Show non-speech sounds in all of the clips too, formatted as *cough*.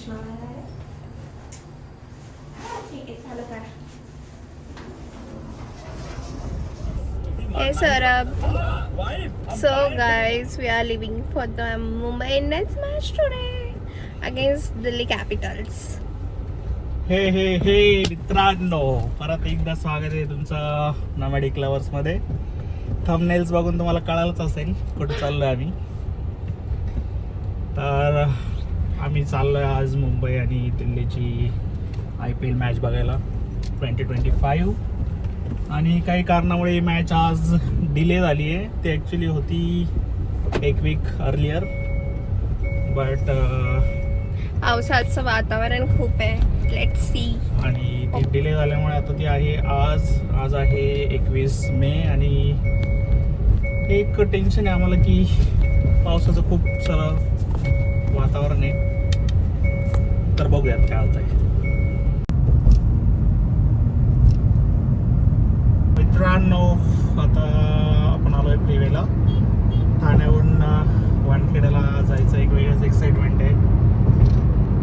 चष्मा ठीक आहे चालू करा Hey Saurabh. So guys, we are leaving for the Mumbai Indians match today against Delhi Capitals. हे हे हे मित्रांनो परत एकदा स्वागत आहे तुमचं नमॅडिक लवर्समध्ये थंबनेल्स बघून तुम्हाला कळालंच असेल कुठं चाललोय आम्ही तर आम्ही चाललोय आज मुंबई आणि दिल्लीची आय पी एल मॅच बघायला ट्वेंटी ट्वेंटी फाईव्ह आणि काही कारणामुळे ही मॅच आज डिले झाली आहे ती ॲक्च्युली होती एक वीक अर्लियर बट पावसाचं वातावरण खूप आहे. लेट सी आणि ती डिले झाल्यामुळे आता ती आहे आज. आज आहे एकवीस मे आणि एक टेन्शन आहे आम्हाला की पावसाचं खूप सारं वातावरण आहे. तर बघूयात काय होत आहे मित्रांनो आता आपण आलोय प्रिवेला. ठाण्याहून वानखेड्याला जायचं एक वेगळंच एक्साइटमेंट आहे.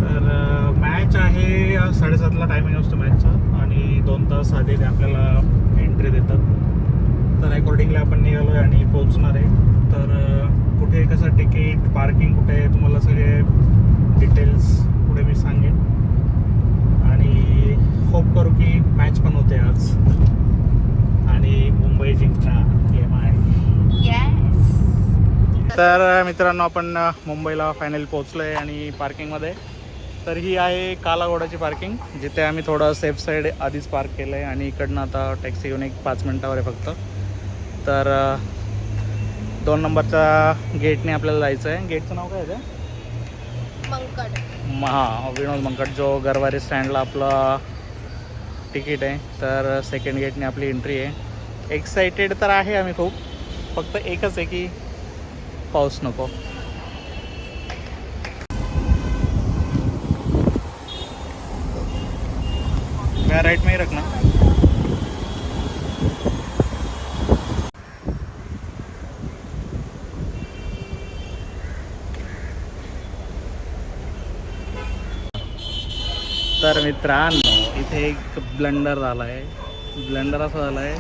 तर मॅच आहे साडेसातला टायमिंग असतो मॅचचा आणि दोन तास आधी ते आपल्याला एंट्री देतात. तर अकॉर्डिंगली आपण निघालो आहे आणि पोहोचणार आहे. तर कुठे कसं तिकीट पार्किंग कुठे आहे तुम्हाला सगळे डिटेल्स पुढे मी सांगेन. आणि होप करू की मॅच पण होते आज. आणि मुंबई जिंकणार गेम आहे येस तर मित्रांनो आपण मुंबईला फायनल पोहोचलो आहे आणि पार्किंगमध्ये तर ही आहे कालाघोडाची पार्किंग जिथे आम्ही थोडं सेफ साईड आधीच पार्क केलं आहे आणि इकडनं आता टॅक्सी घेऊन एक पाच मिनटावर आहे फक्त. तर दोन नंबरच्या गेटने आपल्याला जायचं आहे. गेटचं नाव काय आहे? मंकड हा विनोद मंकट जो गरवारे स्टँडला आपला तिकीट आहे. तर सेकंड गेटने आपली एंट्री आहे. एक्साइटेड तर आहे आम्ही खूप. फक्त एकच आहे की पाऊस नको. मैं राइट में ही रखना तर मित्रांनो इथे एक ब्लंडर झाला आहे ब्लंडर असं झालं आहे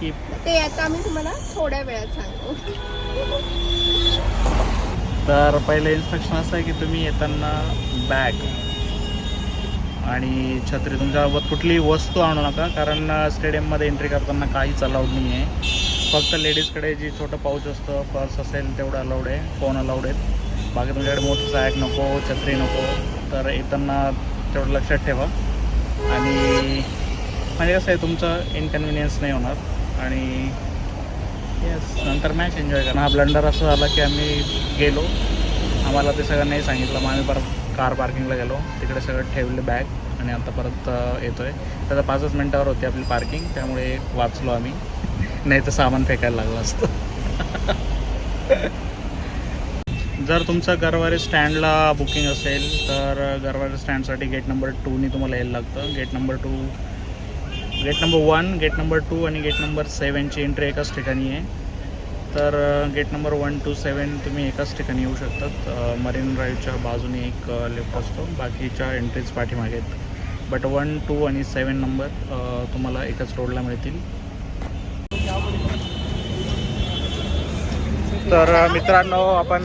की ते आता आम्ही तुम्हाला थोड्या वेळात सांगू तर पहिलं इन्स्ट्रक्शन असं आहे की तुम्ही येताना बॅग आणि छत्री तुमच्यासोबत कुठलीही वस्तू आणू नका कारण स्टेडियममध्ये एंट्री करताना काहीच अलाउड नाही आहे फक्त लेडीजकडे जी छोटं पाऊच असतं पर्स असेल तेवढं अलाउड आहे फोन अलाउड आहेत. बाकी तुमच्याकडे मोठं सॅक नको छत्री नको. तर येताना तेवढं लक्षात ठेवा. आणि म्हणजे कसं आहे तुमचं इनकन्व्हिनियन्स नाही होणार. आणि येस नंतर मॅच एन्जॉय करा. हा ब्लंडर असं झाला की आम्ही गेलो. आम्हाला ते सगळं नाही सांगितलं. मग आम्ही परत कार पार्किंगला गेलो. तिकडे सगळं ठेवले बॅग आणि आता परत येतो आहे त्याचा पाचच मिनटावर होती आपली पार्किंग त्यामुळे वाचलो आम्ही. *laughs* नाही तर सामान फेकायला लागलं असतं. *laughs* जर तुमचं गरवारे स्टँडला बुकिंग असेल तर गरवारे स्टँडसाठी गेट नंबर टूनी तुम्हाला यायला लागतं. Gate number two gate number one gate number two आणि गेट नंबर सेवनची एंट्री एकाच ठिकाणी आहे. तर gate number one two seven तुम्ही एकाच ठिकाणी येऊ शकतात. मरीन ड्राईव्हच्या बाजूने एक लिफ्ट असतो. बाकीच्या एंट्रीज पाठीमागे आहेत. बट वन टू आणि सेवन नंबर तुम्हाला एकाच रोडला मिळतील. तर मित्रांनो आपण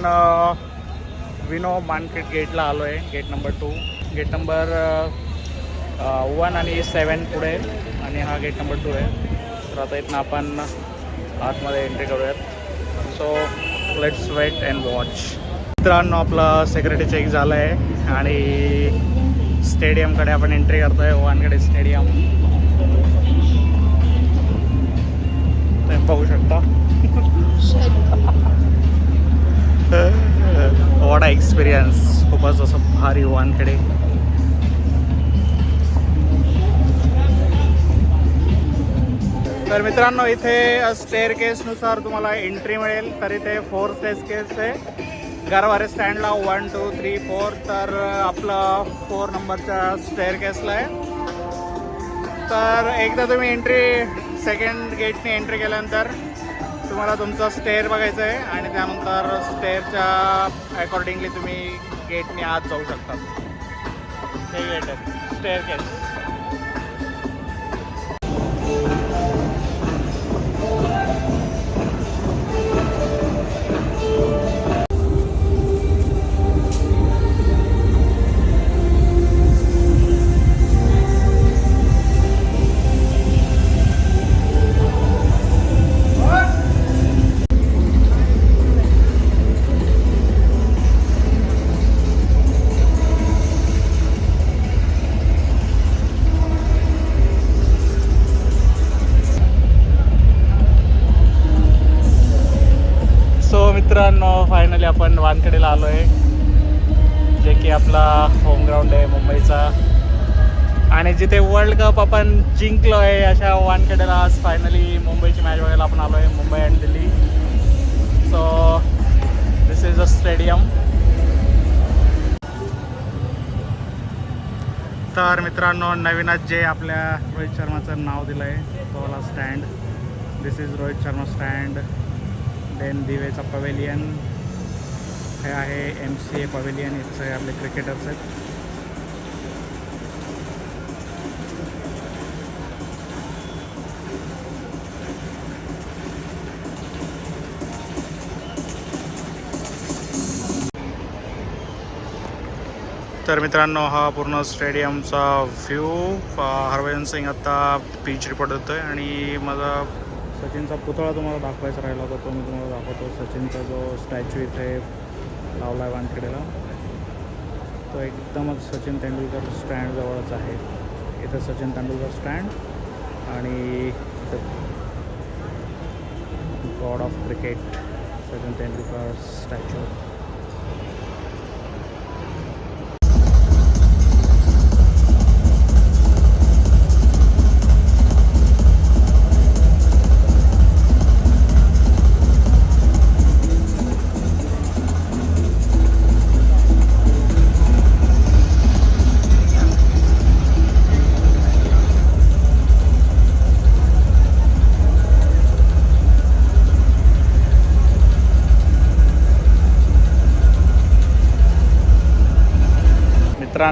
विनो मार्केट गेटला आलो आहे gate number two. Gate number one आणि सेवन पुढे आणि हा गेट नंबर टू आहे. तर आता इथनं आपण आतमध्ये एंट्री करूयात. So let's wait and watch मित्रांनो आपला सेक्युरिटी चेक झालं आहे आणि स्टेडियमकडे आपण एंट्री करतो आहे वानकडे स्टेडियम तुम्ही बघू शकता. *laughs* वॉट एक्सपिरियन्स खूपच असं भारी वानकडे तर मित्रांनो इथे स्टेअर केसनुसार तुम्हाला एंट्री मिळेल. तर इथे फोर स्टेज केस आहे. गरवारे स्टँडला वन टू थ्री फोर तर आपलं फोर नंबरच्या स्टेअर केसला आहे. तर एकदा तुम्ही एंट्री सेकंड गेटने एंट्री केल्यानंतर तुम्हाला तुमचा स्टेअर बघायचं आहे आणि त्यानंतर स्टेअरच्या अकॉर्डिंगली तुम्ही गेटने आत जाऊ शकता. एलिवेटर स्टेअर केस फायनली वानखेडेला आलो आहे जे की आपला होम ग्राउंड आहे मुंबईचा. आणि जिथे वर्ल्ड कप आपण जिंकलो आहे अशा वानखेडेला आज फायनली मुंबईची मॅच बघायला आपण आलो आहे Mumbai and Delhi. So this is a stadium तर मित्रांनो नवीनच जे आपल्या रोहित शर्माचं नाव दिलं आहे तोला stand this is Rohit Sharma stand then Divecha pavilion हे आहे एम सी ए पवेलियन इथचे आपले क्रिकेटर्स आहेत. तर मित्रांनो हा पूर्ण स्टेडियमचा व्ह्यू हरभजन सिंग आत्ता पीच रिपोर्ट देतोय आणि माझा सचिनचा पुतळा तुम्हाला दाखवायचा राहिला होता तो मी तुम्हाला दाखवतो. सचिनचा जो स्टॅच्यू इथे लावला आहे वानखेडेला तो एकदमच सचिन तेंडुलकर स्टँडजवळच आहे. इथं सचिन तेंडुलकर स्टँड आणि god of cricket Sachin Tendulkar statue.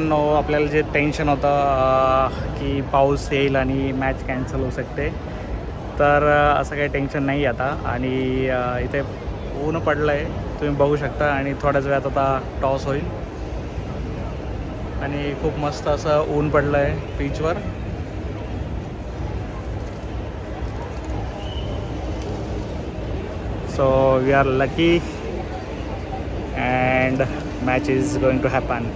मित्रांनो आपल्याला जे टेन्शन होतं की पाऊस येईल आणि मॅच कॅन्सल होऊ शकते तर असं काही टेन्शन नाही आता. आणि इथे ऊन पडलं आहे तुम्ही बघू शकता. आणि थोड्याच वेळात आता टॉस होईल. आणि खूप मस्त असं ऊन पडलं आहे बीचवर so we are lucky and match is going to happen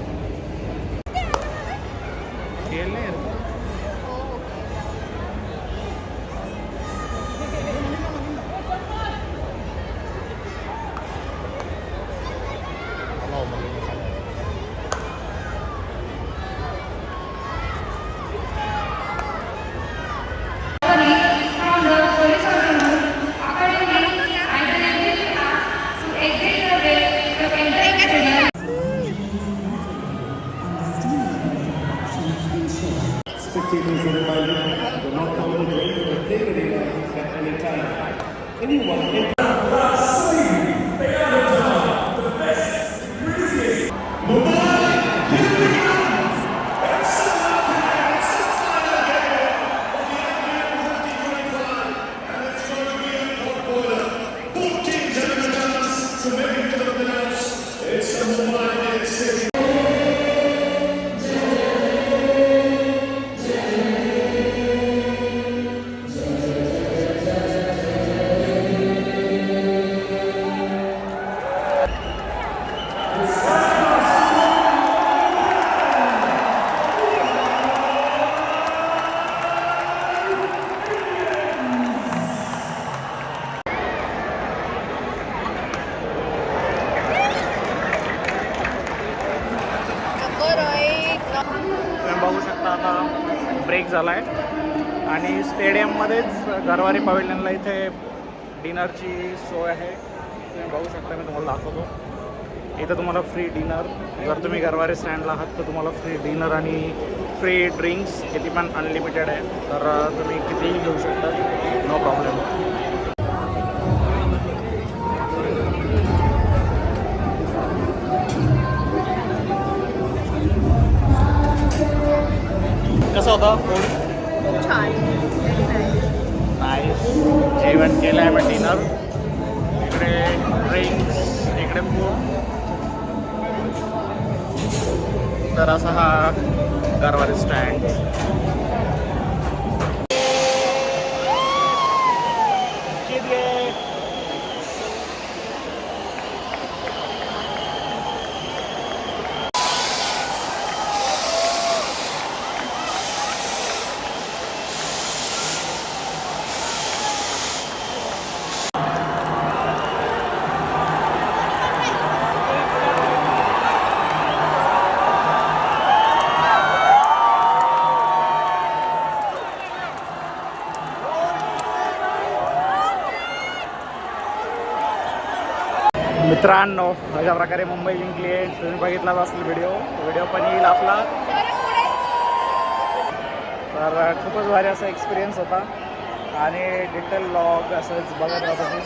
ஏழுன்னு இருக்கும் City झाला आहे. आणि स्टेडियममध्येच गरवारी पवेलियनला इथे डिनरची सोय आहे. तुम्ही बघू शकता मी तुम्हाला दाखवतो. इथं तुम्हाला फ्री डिनर जर तुम्ही गरवारी स्टँडला आहात तर तुम्हाला फ्री डिनर आणि फ्री ड्रिंक्स किती पण अनलिमिटेड आहे तर तुम्ही कितीही घेऊ शकता. नो प्रॉब्लेम फूड खूप छान नाही जेवण केलं आहे मग डिनर इकडे ड्रिंक्स इकडे फूड तर असा हा कारवारी स्टँड मित्रांनो अशा प्रकारे मुंबई जिंकली आहे. तुम्ही बघितलाच असेल व्हिडिओ. व्हिडिओ पण येईल आपला. तर खूपच भारी असा एक्सपिरियन्स होता. आणि डिटेल लॉग असंच बघत राहतो मी.